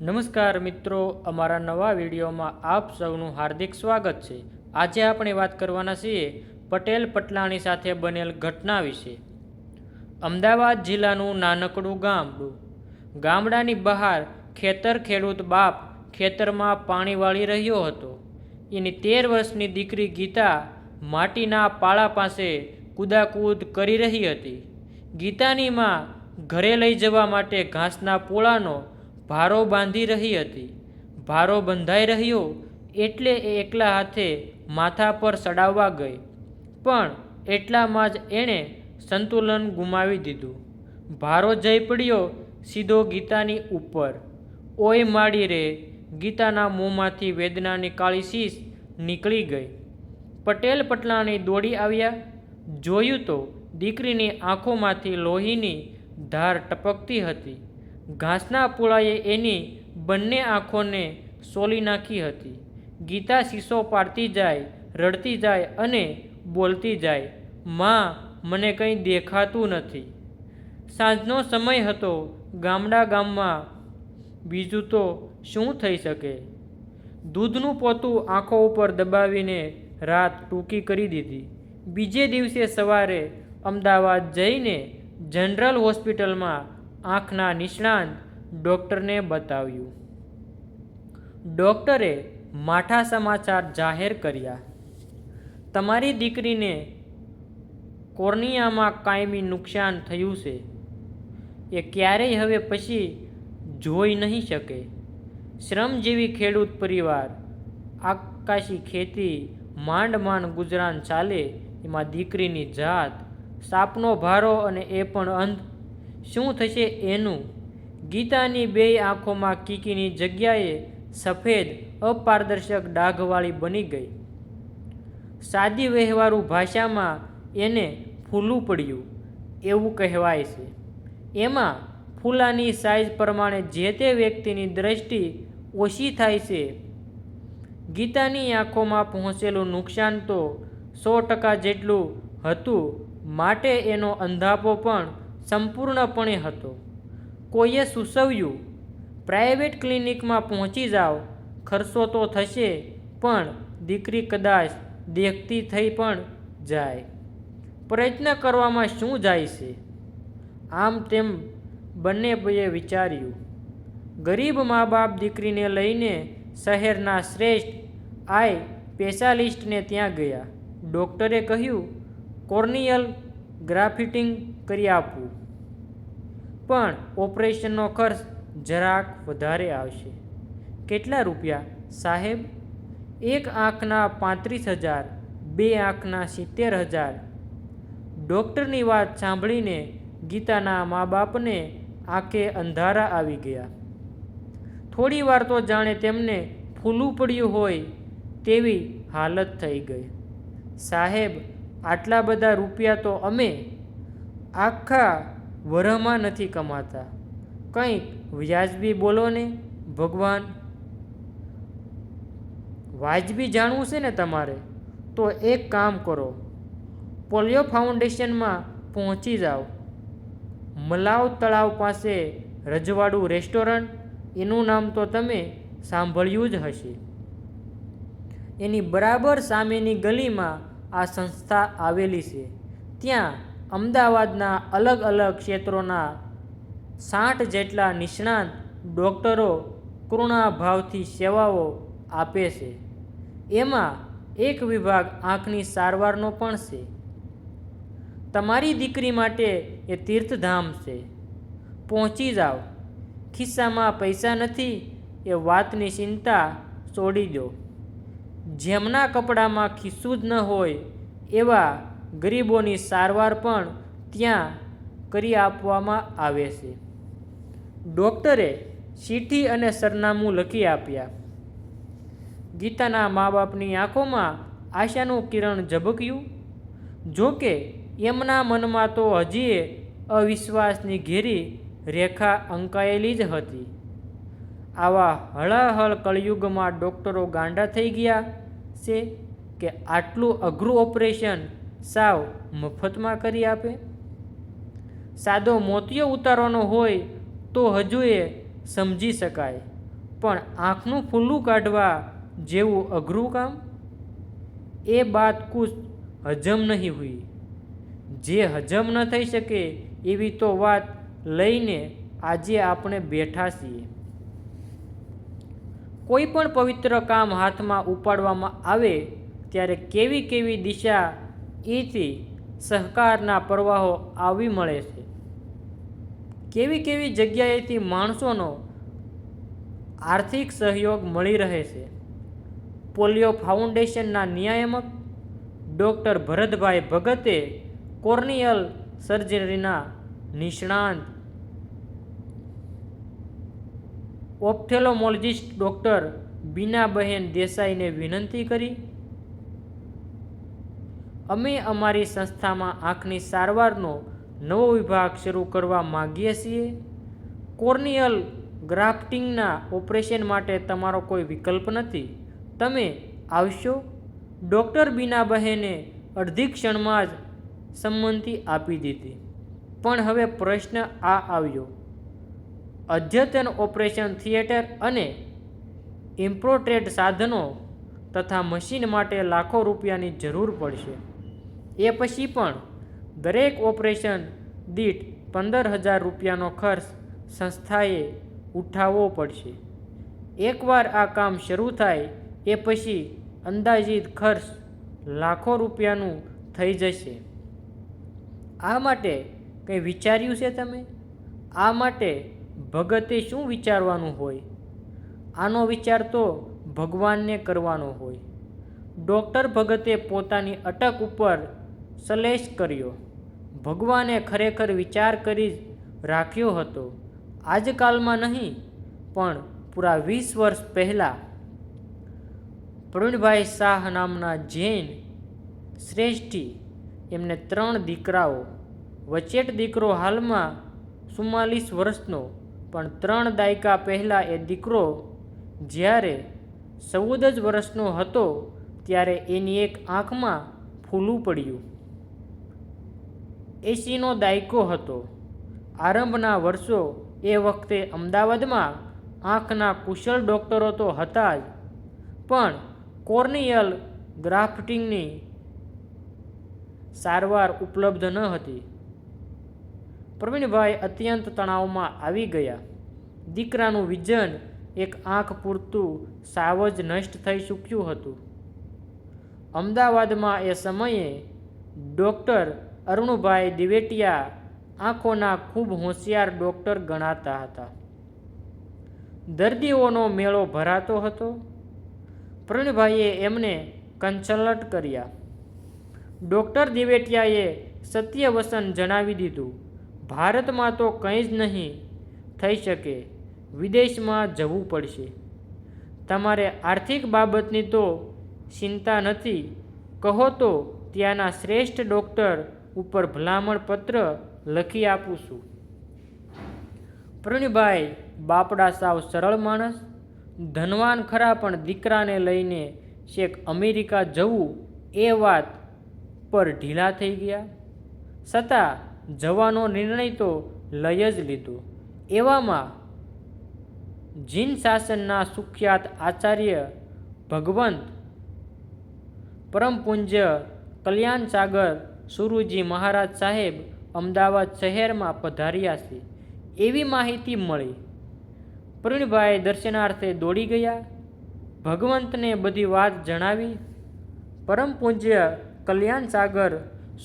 નમસ્કાર મિત્રો, અમારા નવા વિડીયોમાં આપ સૌનું હાર્દિક સ્વાગત છે. આજે આપણે વાત કરવાના છીએ પટેલ પટલાણી સાથે બનેલ ઘટના વિશે. અમદાવાદ જિલ્લાનું નાનકડું ગામડું ગામડાની બહાર ખેતર ખેડૂત બાપ ખેતરમાં પાણી વાળી રહ્યો હતો. એની તેર વર્ષની દીકરી ગીતા માટીના પાળા પાસે કૂદાકૂદ કરી રહી હતી. ગીતાની માં ઘરે લઈ જવા માટે ઘાસના પોળાનો ભારો બાંધી રહી હતી. ભારો બંધાઈ રહ્યો એટલે એ એકલા હાથે માથા પર ચડાવવા ગઈ. પણ એટલામાં જ એણે સંતુલન ગુમાવી દીધું. ભારો જઈ પડ્યો સીધો ગીતાની ઉપર. ઓય માડી રે, ગીતાના મોંમાંથી વેદનાની કાળી શીશ નીકળી ગઈ. પટેલ પટલાણી દોડી આવ્યા. જોયું તો દીકરીની આંખોમાંથી લોહીની ધાર ટપકતી હતી. ઘાસના પૂળાએ એની બંને આંખોને સોલી નાખી હતી. ગીતા શીશો પાડતી જાય, રડતી જાય અને બોલતી જાય, માં, મને કંઈ દેખાતું નથી. સાંજનો સમય હતો. ગામડા ગામમાં બીજું તો શું થઈ શકે? દૂધનું પોતું આંખો ઉપર દબાવીને રાત ટૂંકી કરી દીધી. બીજે દિવસે સવારે અમદાવાદ જઈને જનરલ હોસ્પિટલમાં આંખના નિષ્ણાંત ડૉક્ટરને બતાવ્યું. ડૉક્ટરે માઠા સમાચાર જાહેર કર્યા. તમારી દીકરીને કોર્નિયામાં કાયમી નુકસાન થયું છે. એ ક્યારેય હવે પછી જોઈ નહીં શકે. શ્રમજીવી ખેડૂત પરિવાર, આકાશી ખેતી, માંડ માંડ ગુજરાન ચાલે, એમાં દીકરીની જાત, સાપનો ભારો અને એ પણ અંધ શું થશે એનું? ગીતાની બે આંખોમાં કીકીની જગ્યાએ સફેદ, અપારદર્શક ડાઘવાળી બની ગઈ. સાદી વહેવારું ભાષામાં એને ફૂલું પડ્યું. એવું કહેવાય છે. એમાં ફૂલાની સાઇઝ પ્રમાણે જે તે વ્યક્તિની દ્રષ્ટિ ઓછી થાય છે. ગીતાની આંખોમાં પહોંચેલું નુકસાન તો સો ટકા જેટલું હતું. માટે એનો અંધાપો પણ સંપૂર્ણપણે હતો. કોઈએ સૂચવ્યું પ્રાઇવેટ ક્લિનિકમાં પહોંચી જાઓ, ખર્ચો તો થશે, પણ દીકરી કદાચ દેખતી થઈ પણ જાય. પ્રયત્ન કરવામાં શું જાય છે? આમ તેમ બંને ભાઈએ વિચાર્યું. ગરીબ મા બાપ દીકરીને લઈને શહેરના શ્રેષ્ઠ આઈ સ્પેશિયાલિસ્ટને ત્યાં ગયા. ડૉક્ટરે કહ્યું, કોર્નિયલ ગ્રાફિટિંગ કરી આપવું પણ ઓપરેશનનો ખર્ચ જરાક વધારે આવશે. કેટલા રૂપિયા, સાહેબ? એક આંખના પાંત્રીસ હજાર, બે આંખના સિત્તેર હજાર. ડૉક્ટરની વાત સાંભળીને ગીતાના મા બાપને આંખે અંધારા આવી ગયા. થોડી વાર તો જાણે તેમને ફૂલું પડ્યું હોય તેવી હાલત થઈ ગઈ. સાહેબ, આટલા બધા રૂપિયા તો અમે આખા વરહમાં નથી કમાતા. કંઈક વ્યાજબી બોલો ને, ભગવાન. વાજબી જાણવું છે ને તમારે? તો એક કામ કરો. પોલિયો ફાઉન્ડેશનમાં પહોંચી જાઓ. મલાવ તળાવ પાસે રજવાડું રેસ્ટોરન્ટ, એનું નામ તો તમે સાંભળ્યું જ હશે. એની બરાબર સામેની ગલીમાં આ સંસ્થા આવેલી છે. ત્યાં અમદાવાદના અલગ અલગ ક્ષેત્રોના સાઠ જેટલા નિષ્ણાંત ડૉક્ટરો કૃણાભાવથી સેવાઓ આપે છે. એમાં એક વિભાગ આંખની સારવારનો પણ છે. તમારી દીકરી માટે એ તીર્થધામ છે. પહોંચી જાઓ. ખિસ્સામાં પૈસા નથી, એ વાતની ચિંતા છોડી દો. જેમના કપડામાં ખિસ્સું જ ન હોય, એવા ગરીબોની સારવાર પણ ત્યાં કરી આપવામાં આવે છે. ડૉક્ટરે ચીઠી અને સરનામું લખી આપ્યા. ગીતાના મા બાપની આંખોમાં આશાનું કિરણ ઝબક્યું. જોકે એમના મનમાં તો હજીએ અવિશ્વાસની ઘેરી રેખા અંકાયેલી જ હતી. આવા હળાહળ કળયુગમાં ડૉક્ટરો ગાંડા થઈ ગયા છે કે આટલું અઘરું ઓપરેશન સાવ મફતમાં કરી આપે? સાદો મોતિયો ઉતારવાનો હોય તો હજુ એ સમજી શકાય. પણ આંખનું ફૂલું કાઢવા જેવું અઘરું કામ? એ બાત કુછ હજમ નહીં હોય જે હજમ ન થઈ શકે એવી તો વાત લઈને આજે આપણે બેઠા છીએ. કોઈ પણ પવિત્ર કામ હાથમાં ઉપાડવામાં આવે, ત્યારે કેવી કેવી દિશા એથી સહકારના પ્રવાહો આવી મળે છે. કેવી કેવી જગ્યાએથી માણસોનો આર્થિક સહયોગ મળી રહે છે? પોલિયો ફાઉન્ડેશનના નિયામક ડૉક્ટર ભરતભાઈ ભગતે કોર્નિયલ સર્જરીના નિષ્ણાંત ઓપ્થેલોમોલોજિસ્ટ ડૉક્ટર બીનાબહેન દેસાઈને વિનંતી કરી અમે અમારી સંસ્થામાં આંખની સારવારનો નવો વિભાગ શરૂ કરવા માગીએ છીએ. કોર્નિયલ ગ્રાફ્ટિંગના ઓપરેશન માટે તમારો કોઈ વિકલ્પ નથી. તમે આવશો. ડૉક્ટર બીનાબહેને અડધી ક્ષણમાં જ સંમતિ આપી દીધી. પણ હવે પ્રશ્ન આ આવ્યો. અદ્યતન ઓપરેશન થિયેટર અને ઇમ્પ્રોટેડ સાધનો તથા મશીન માટે લાખો રૂપિયાની જરૂર પડશે. એ પછી પણ દરેક ઓપરેશન દીઠ પંદર હજાર રૂપિયાનો ખર્ચ સંસ્થાએ ઉઠાવવો પડશે. એકવાર આ કામ શરૂ થાય, એ પછી અંદાજિત ખર્ચ લાખો રૂપિયાનું થઈ જશે. આ માટે કંઈ વિચાર્યું છે તમે? આ માટે ભગતે શું વિચારવાનું હોય? આનો વિચાર તો ભગવાનને કરવાનો હોય. ડૉક્ટર ભગતે પોતાની અટક ઉપર સલેશ કર્યો. ભગવાને ખરેખર વિચાર કરી રાખ્યો હતો. આજકાલમાં નહીં, પણ પૂરા વીસ વર્ષ પહેલાં પ્રવીણભાઈ શાહ નામના જૈન શ્રેષ્ઠી એમને ત્રણ દીકરાઓ, વચેટ દીકરો હાલમાં ચુમ્માલીસ વર્ષનો, પણ ત્રણ દાયકા પહેલાં એ દીકરો જ્યારે ચૌદ જ વર્ષનો હતો, ત્યારે એની એક આંખમાં ફૂલું પડ્યું. એંશીનો દાયકો હતો. આરંભના વર્ષો એ વખતે અમદાવાદમાં આંખના કુશળ ડૉક્ટરો તો હતા જ. પણ કોર્નિયલ ગ્રાફ્ટિંગની સારવાર ઉપલબ્ધ ન હતી. પ્રવીણભાઈ અત્યંત તણાવમાં આવી ગયા. દીકરાનું વિઝન એક આંખ પૂરતું સાવ જ નષ્ટ થઈ ચૂક્યું હતું. અમદાવાદમાં એ સમયે ડૉક્ટર અરુણભાઈ દિવેટિયા આંખોના ખૂબ હોશિયાર ડૉક્ટર ગણાતા હતા. દર્દીઓનો મેળો ભરાતો હતો. પ્રવીણભાઈએ એમને કન્સલ્ટ કર્યા. ડૉક્ટર દિવેટિયાએ સત્યવસન જણાવી દીધું, ભારતમાં તો કંઈ જ નહીં થઈ શકે, વિદેશમાં જવું પડશે. તમારે આર્થિક બાબતની તો ચિંતા નથી, કહો તો ત્યાંના શ્રેષ્ઠ ડૉક્ટર ઉપર ભલામણ પત્ર લખી આપું છું. પ્રવીણભાઈ, બાપડા સાવ સરળ માણસ, ધનવાન ખરા પણ દીકરાને લઈને શેખ અમેરિકા જવું એ વાત પર ઢીલા થઈ ગયા. છતાં જવાનો નિર્ણય તો લઈ જ લીધો. એવામાં જીન શાસનના સુખ્યાત આચાર્ય ભગવંત પરમપુંજ્ય પૂજ્ય કલ્યાણ સાગર સુરુજી મહારાજ સાહેબ અમદાવાદ શહેરમાં પધાર્યા છે. એવી માહિતી મળી. પ્રવીણભાઈ દર્શનાર્થે દોડી ગયા. ભગવંતને બધી વાત જણાવી. પરમ પૂજ્ય કલ્યાણ સાગર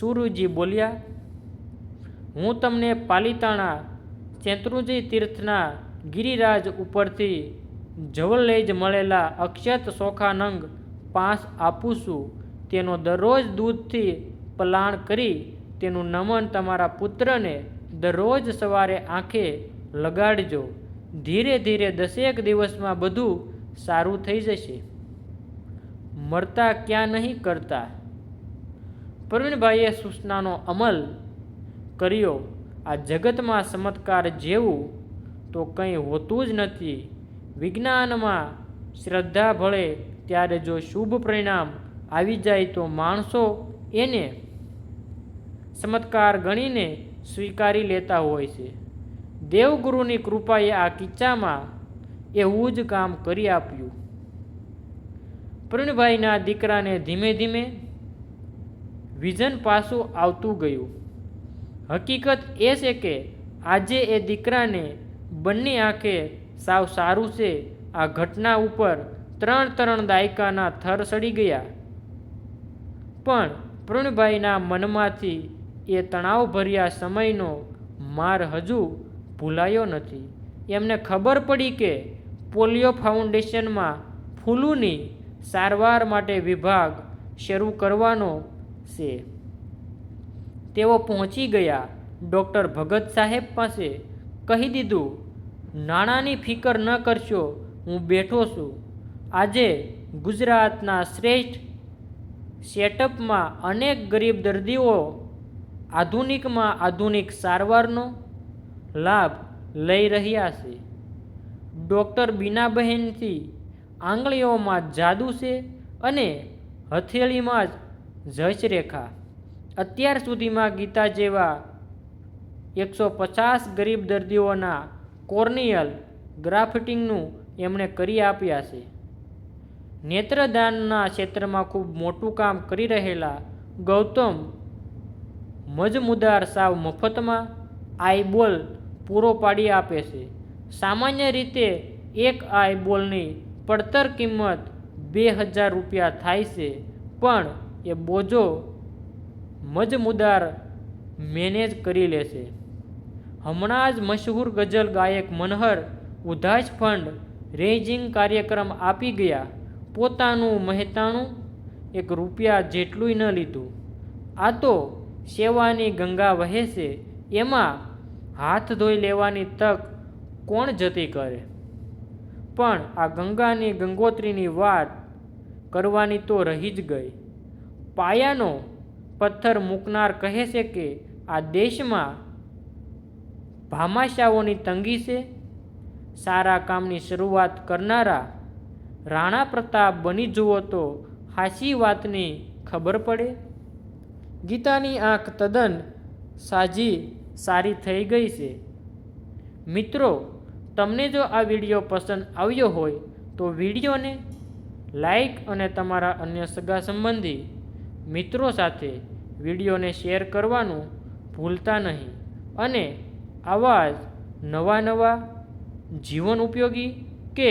સુરુજી બોલ્યા, હું તમને પાલિતાણા શેત્રુંજી તીર્થના ગિરિરાજ ઉપરથી જવલ્લેજ મળેલા અક્ષત સોખાનંગ પાંસ આપું છું. તેનો દરરોજ દૂધથી પલાણ કરી તેનું નમન તમારા પુત્રને દરરોજ સવારે આંખે લગાડજો. ધીરે ધીરે દસેક દિવસમાં બધું સારું થઈ જશે. મરતા ક્યાં નહીં કરતા? પ્રવીણભાઈએ સૂચનાનો અમલ કર્યો, આ જગતમાં ચમત્કાર જેવું તો કંઈ હોતું જ નથી. વિજ્ઞાનમાં શ્રદ્ધા ભળે ત્યારે જો શુભ પરિણામ આવી જાય તો માણસો એને ચમત્કાર ગણીને સ્વીકારી લેતા હોય છે. દેવગુરુની કૃપાએ આ કિસ્સામાં એવું જ કામ કરી આપ્યું. પ્રવીણભાઈના દીકરાને ધીમે ધીમે વિઝન પાછું આવતું ગયું. હકીકત એ છે કે આજે એ દીકરાને બંને આંખે સાવ સારું છે. આ ઘટના ઉપર ત્રણ ત્રણ દાયકાના થર સડી ગયા. પણ પ્રવીણભાઈના મનમાંથી એ તણાવભર્યા સમયનો માર હજુ ભૂલાયો નથી. એમને ખબર પડી કે પોલિયો ફાઉન્ડેશનમાં ફૂલુની સારવાર માટે વિભાગ શરૂ કરવાનો છે. તેઓ પહોંચી ગયા ડૉક્ટર ભગત સાહેબ પાસે. કહી દીધું, નાણાંની ફિકર ન કરશો, હું બેઠો છું. આજે ગુજરાતના શ્રેષ્ઠ સેટઅપમાં અનેક ગરીબ દર્દીઓ આધુનિકમાં આધુનિક સારવારનો લાભ લઈ રહ્યા છે. ડૉક્ટર બીનાબહેનથી આંગળીઓમાં જાદુ છે અને હથેળીમાં જ જશરેખા અત્યાર સુધીમાં ગીતા જેવા એકસો પચાસ ગરીબ દર્દીઓના કોર્નિયલ ગ્રાફ્ટિંગનું એમણે કરી આપ્યા છે. નેત્રદાનના ક્ષેત્રમાં ખૂબ મોટું કામ કરી રહેલા ગૌતમ મજમુદાર સાવ મફતમાં આઈબોલ પૂરો પાડી આપે છે. સામાન્ય રીતે એક આઈબોલની પડતર કિંમત બે હજાર રૂપિયા થાય છે, પણ એ બોજો મજમુદાર મેનેજ કરી લેશે. હમણાં જ મશહૂર ગઝલ ગાયક મનહર ઉધાસ ફંડ રેઇઝિંગ કાર્યક્રમ આપી ગયા. પોતાનું મહેતાણું એક રૂપિયા જેટલુંય ન લીધું. આ તો સેવાની ગંગા વહે છે, એમાં હાથ ધોઈ લેવાની તક કોણ જતી કરે? પણ આ ગંગાની ગંગોત્રીની વાત કરવાની તો રહી જ ગઈ. પાયાનો પથ્થર મૂકનાર કહે છે કે, આ દેશમાં ભામાશાઓની તંગી છે. સારા કામની શરૂઆત કરનારા રાણા પ્રતાપ બની જુઓ તો હાસી વાતની ખબર પડે. ગીતાની આંખ તદ્દન સાજી સારી થઈ ગઈ છે. મિત્રો, તમને જો આ વીડિયો પસંદ આવ્યો હોય તો વિડીયોને લાઈક અને તમારા અન્ય સગા સંબંધી મિત્રો સાથે વિડીયોને શેર કરવાનું ભૂલતા નહીં અને આવા જ નવા નવા જીવન ઉપયોગી કે